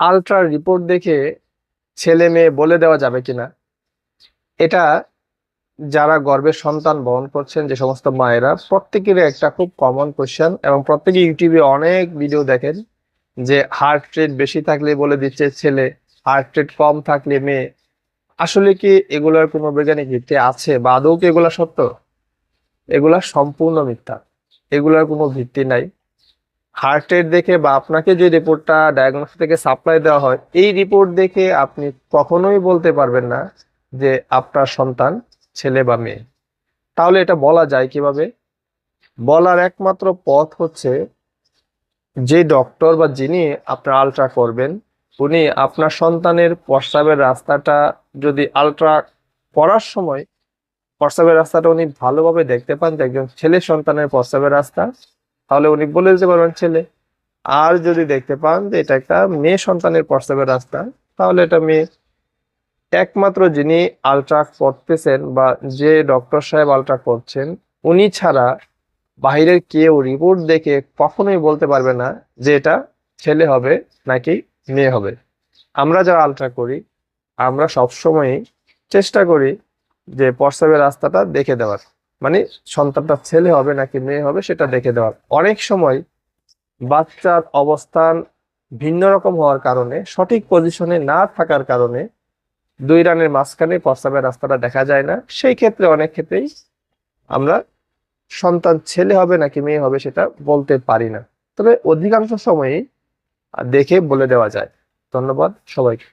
Ultra report দেখে ছেলে মেয়ে বলে দেওয়া যাবে কিনা? এটা যারা গর্বের সন্তান বহন করছেন যে সমস্ত মায়েরা, প্রত্যেকেরই একটা খুব কমন কোশ্চেন এবং প্রত্যেকে ইউটিউবে অনেক ভিডিও দেখেন যে হার্ট রেট বেশি থাকলে বলে দিচ্ছে ছেলে হার্ট রেট কম থাকলে মেয়ে। আসলে কি এগুলোর কোনো বৈজ্ঞানিক ভিত্তি আছে বা আদৌ কি এগুলা সত্য? এগুলা সম্পূর্ণ মিথ্যা। এগুলার কোনো ভিত্তি নাই। হার্ট রেট দেখে বা আপনাকে যে রিপোর্টটা ডায়াগনোস থেকে সাপ্লাই দেওয়া হয়, এই রিপোর্ট দেখে আপনি কখনোই বলতে পারবেন না যে আপনার সন্তান ছেলে বা মেয়ে। তাহলে এটা বলা যায় কীভাবে? বলার একমাত্র পথ হচ্ছে যে ডক্টর বা যিনি আপনার আলট্রা করবেন, উনি আপনার সন্তানের প্রস্রাবের রাস্তাটা যদি আলট্রা করার সময়, প্রস্রাবের রাস্তাটা উনি ভালোভাবে দেখতে পান যে একজন ছেলে সন্তানের প্রস্রাবের রাস্তা তাহলে উনি বলে দিতে পারবেন ছেলে, আর যদি দেখতে পান যে এটা একটা মেয়ে সন্তানের প্রস্রাবের রাস্তা, তাহলে এটা মেয়ে একমাত্র যিনি আলট্রা করতেছেন বা যে ডক্টর সাহেব আলট্রা করছেন, উনি ছাড়া বাইরের কেউ রিপোর্ট দেখে কখনোই বলতে পারবে না যে এটা ছেলে হবে নাকি মেয়ে হবে। আমরা যারা আলট্রা করি, আমরা সবসময়ই চেষ্টা করি যে প্রস্রাবের রাস্তাটা দেখে দেওয়ার। মানে সন্তানটা ছেলে হবে নাকি মেয়ে হবে সেটা দেখে দেওয়ার অনেক সময় বাচ্চার অবস্থান ভিন্ন রকম হওয়ার কারণে, সঠিক পজিশনে না থাকার কারণে দুই রানের মাঝখানে প্রস্রাবের রাস্তাটা দেখা যায় না। সেই ক্ষেত্রে অনেক ক্ষেত্রেই আমরা সন্তান ছেলে হবে নাকি মেয়ে হবে সেটা বলতে পারি না। তবে অধিকাংশ সময়ই দেখে বলে দেওয়া যায়। ধন্যবাদ সবাইকে।